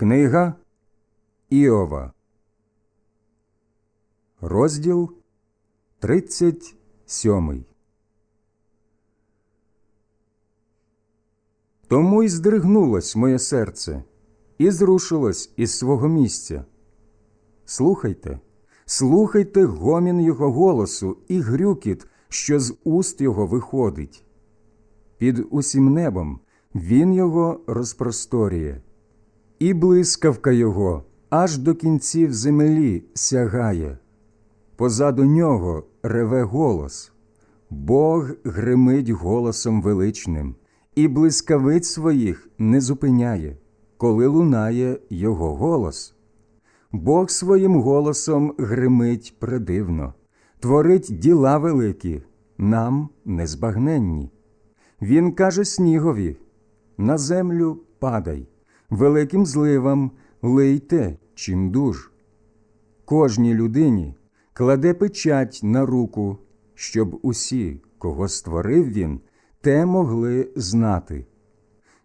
Книга Іова, розділ 37. Тому й здригнулось моє серце, і зрушилось із свого місця. Слухайте, слухайте гомін його голосу і грюкіт, що з уст його виходить. Під усім небом він його розпросторює, і блискавка його аж до кінців землі сягає. Позаду нього реве голос, Бог гримить голосом величним, і блискавиць своїх не зупиняє, коли лунає його голос. Бог своїм голосом гримить предивно, творить діла великі, нам незбагненні. Він каже снігові на землю падай, великим зливам лийте чим дуж. Кожній людині кладе печать на руку, щоб усі, кого створив він, те могли знати.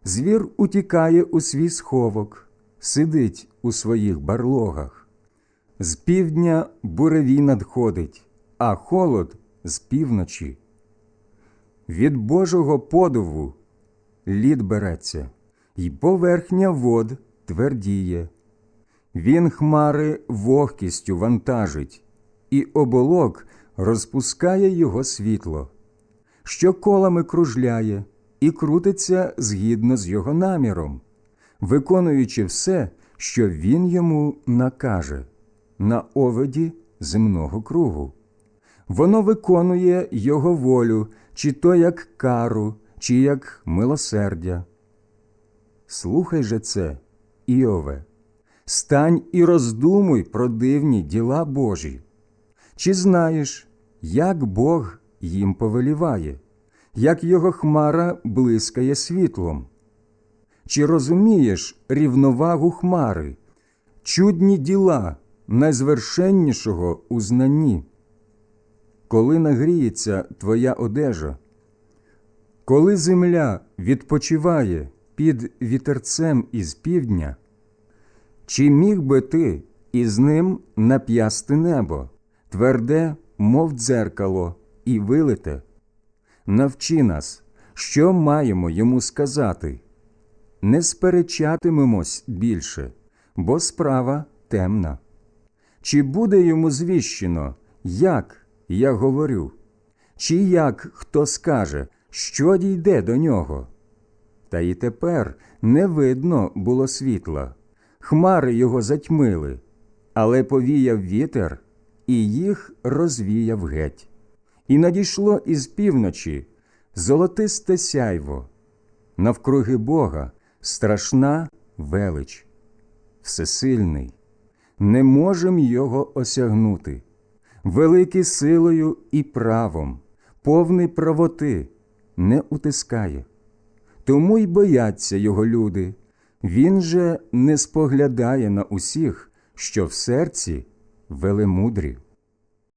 Звір утікає у свій сховок, сидить у своїх барлогах. З півдня буревій надходить, а холод з півночі. Від Божого подову лід береться, й поверхня вод твердіє. Він хмари вогкістю вантажить, і оболок розпускає його світло, що колами кружляє і крутиться згідно з його наміром, виконуючи все, що він йому накаже на оводі земного кругу. Воно виконує його волю, чи то як кару, чи як милосердя. Слухай же це, Іове, стань і роздумуй про дивні діла Божі. Чи знаєш, як Бог їм повеліває, як його хмара блискає світлом? Чи розумієш рівновагу хмари, чудні діла найзвершеннішого у знанні? Коли нагріється твоя одежа, коли земля відпочиває під вітерцем із півдня, чи міг би ти із ним нап'ясти небо, тверде, мов дзеркало, і вилите? Навчи нас, що маємо йому сказати. Не сперечатимемось більше, бо справа темна. Чи буде йому звіщено, як я говорю, чи як хто скаже, що дійде до нього? Та й тепер не видно було світла, хмари його затьмили, але повіяв вітер і їх розвіяв геть. І надійшло із півночі золотисте сяйво, навкруги Бога страшна велич, всесильний, не можем його осягнути, великий силою і правом, повний правоти, не утискає. Тому й бояться його люди. Він же не споглядає на усіх, що в серці велемудрі.